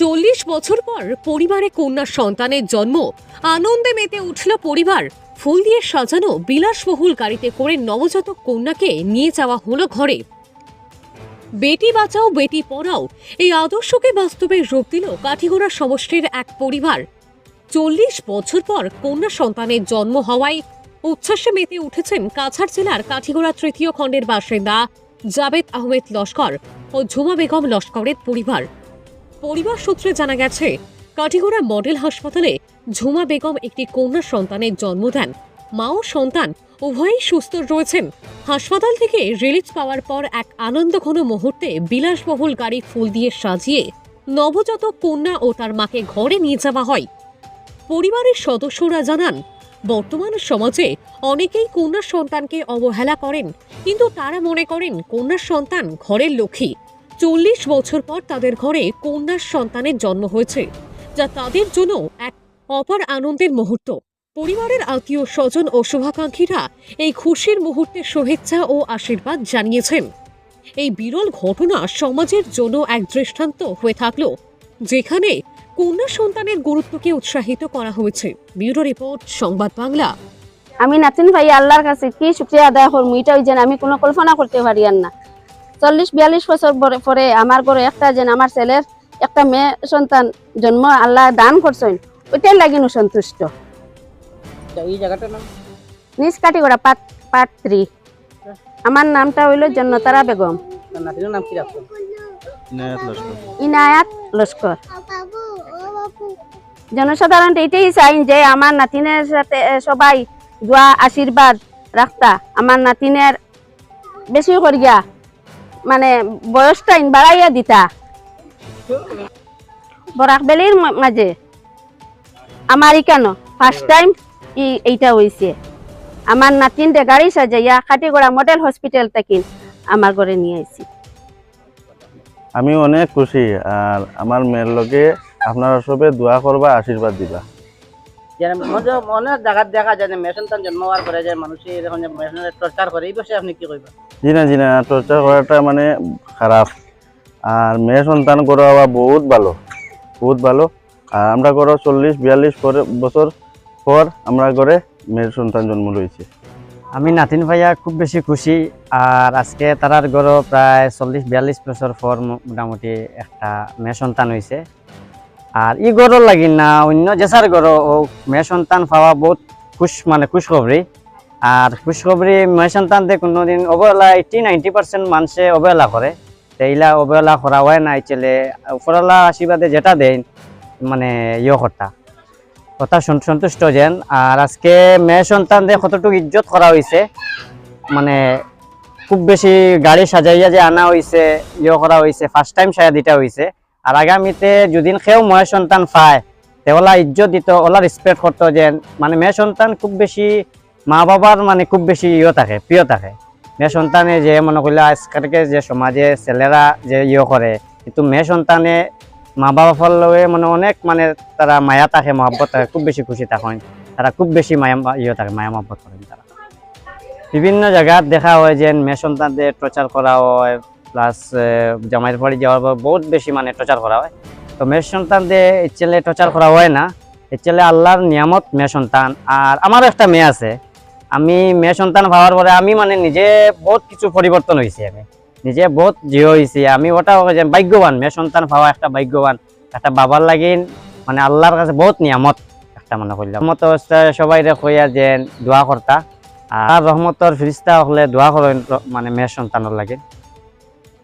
চল্লিশ বছর পর পরিবারে কন্যা সন্তানের জন্ম। আনন্দে মেতে উঠল পরিবার। ফুল দিয়ে সাজানো বিলাসবহুল গাড়িতে করে নবজাতক কন্যাকে নিয়ে যাওয়া হলো ঘরে। বেটি বাঁচাও, বেটি পড়াও, এই আদর্শকে বাস্তবে রূপ দিল কাঠিগোড়া সমষ্টির এক পরিবার। চল্লিশ বছর পর কন্যা সন্তানের জন্ম হওয়ায় উচ্ছ্বাসে মেতে উঠেছেন কাছাড় জেলার কাঠিগোড়া তৃতীয় খণ্ডের বাসিন্দা জাবেদ আহমেদ লস্কর ও ঝুমা বেগম লস্করের পরিবার। পরিবার সূত্রে জানা গেছে, কাঠিগোড়া মডেল হাসপাতালে ঝুমা বেগম একটি কন্যা সন্তানের জন্ম দেন। মা ও সন্তান উভয়ই সুস্থ রয়েছেন। হাসপাতাল থেকে রিলিজ পাওয়ার পর এক আনন্দঘন মুহূর্তে বিলাসবহুল গাড়ি ফুল দিয়ে সাজিয়ে নবজাতক কন্যা ও তার মাকে ঘরে নিয়ে যাওয়া হয়। পরিবারের সদস্যরা জানান, বর্তমান সমাজে অনেকেই কন্যা সন্তানকে অবহেলা করেন, কিন্তু তারা মনে করেন কন্যা সন্তান ঘরের লক্ষ্মী। চল্লিশ বছর পর তাদের ঘরে কন্যার সন্তানের জন্ম হয়েছে, যা তাদের জন্য এক অপার আনন্দের মুহূর্ত। পরিবারের আত্মীয় স্বজন ও শুভাকাঙ্ক্ষীরা এই খুশির মুহূর্তে শুভেচ্ছা ও আশীর্বাদ জানিয়েছেন। এই বিরল ঘটনা সমাজের জন্য এক দৃষ্টান্ত হয়ে থাকল, যেখানে কন্যা সন্তানের গুরুত্বকে উৎসাহিত করা হয়েছে। ব্যুরো রিপোর্ট, সংবাদ বাংলা। আমি নাতিন ভাই, আল্লাহর কাছে কি শুক্রিয়া আদায় করব এটা ওই যেন আমি কোনো কল্পনা করতে পারি আর না। চল্লিশ বিয়াল্লিশ বছর পরে- পরে আমার ঘরে একটা যেন আমার ছেলের একটা মেয়ে সন্তান জন্ম আল্লাহ দান করছেন ওইটাই লাগিনু সন্তুষ্ট। এই জায়গাটার নাম? নিজ কাটিগড়া পাট পাত্রী। আমার নামটা হইল জন্নতারা বেগম। নাম কি রাখছেন ইনায়াত লস্কর। জনসাধারণ এটাই চাই যে আমার নাতিনের সাথে সবাই দোয়া আশীর্বাদ রাখতা। আমার নাতিনের বেশি করিয়া মানে বয়সটা ইন বাড়াইয়া দিতা। বরাক বেলির মা- মাঝে। আমার কেন? ফার্স্ট টাইম ই এইটা হয়েছে আমার নাতিনটা গাড়ি সাজাইয়া খাটিগড়া মডেল হসপিটাল থেকে আমার ঘরে নিয়ে আইছি। আমি অনেক খুশি আর আমার মেয়ের লগে আপনারা সবে দোয়া করবা আশীর্বাদ দিবা। মনে অনেক জায়গাত দেখা যায় সন্তান জন্ম হওয়ার পরে যে মানুষ এরকম যে মেয়ে সন্তানের টর্চার করে এই বিষয়ে আপনি কি কইবেন? জি না জি না টর্চার করাটা মানে খারাপ। আর মেয়ে সন্তান করা হওয়া বহুত ভালো বহুত ভালো। আর আমরা করো চল্লিশ, বিয়াল্লিশ বছর পর আমরা করে মেয়ের সন্তান জন্ম রয়েছে আমি নাতিন ভাইয়া খুব বেশি খুশি, আর আজকে তারার গড় প্রায় চল্লিশ, বিয়াল্লিশ বছর পর মোটামুটি একটা মেয়ে সন্তান হয়েছে আর ই গড় লাগি না, অন্য জেসার গড় ও মেয়ে সন্তান পাওয়া বহুত খুশ মানে খুশ খুশখবরি। আর খুশখবরি মেয়ে সন্তান দিয়ে কোনোদিন অবহেলা এইটি নাইনটি পার্সেন্ট মানুষে অবহেলা করে। এইলা অবহেলা করা হয় না ছেলে উপরওয়ালা আশীর্বাদে যেটা দেন মানে ইয়ে কর্তা। কথা সন্তুষ্ট যেন। আর আজকে মেয়ে সন্তানদের কতটুকু ইজ্জত করা হয়েছে মানে খুব বেশি গাড়ি সাজাইয়া যে আনা হয়েছে ইয়ে করা হয়েছে ফার্স্ট টাইম সাজা দিতে হয়েছে আর আগামীতে যদিন সেও মেয়ে সন্তান পায়, তে ওলা ইজ্জত দিত, ওলা রেসপেক্ট করতো যেন। মানে মেয়ে সন্তান খুব বেশি মা বাবার মানে খুব বেশি ইয়ে থাকে, প্রিয় থাকে। মেয়ে সন্তানে যে মনে করলে আজকালকে যে সমাজে ছেলেরা যে ইয়ে করে, কিন্তু মেয়ে সন্তানে মা বাবা ফলে মানে অনেক মানে তারা মায়া থাকে, মহাব্বত থাকে, খুব বেশি খুশি থাকেন। তারা খুব বেশি মায়া ইয়ে থাকে, মায়া মহব্বত করেন তারা। বিভিন্ন জায়গাত দেখা হয় যে মেয়ে সন্তানদের টর্চার করা হয় প্লাস জামাইয়ের বাড়ি যাওয়ার পর বহুত বেশি মানে টর্চার করা হয়। তো মেয়ে সন্তানদের এই ছেলে টর্চার করা হয় না। এই আল্লাহর নিয়ামত মেয়ে সন্তান। আর আমারও একটা মেয়ে আছে আমি মেয়ে সন্তান পাওয়ার পরে আমি মানে নিজে বহুত কিছু পরিবর্তন হয়েছে আমি। নিজে বহুত জিও হয়েছি আমি ওটা ভাগ্যবান মেয়ে সন্তান পাওয়া একটা ভাগ্যবান একটা বাবার লাগিন মানে আল্লাহর কাছে বহুত নিয়ামত একটা মনে করলাম মত সবাই কইয়া যে দোয়া করতা। আর রহমতর ফিরিস্তা হলে দোয়া করেন মানে মেয়ের সন্তানের লাগে।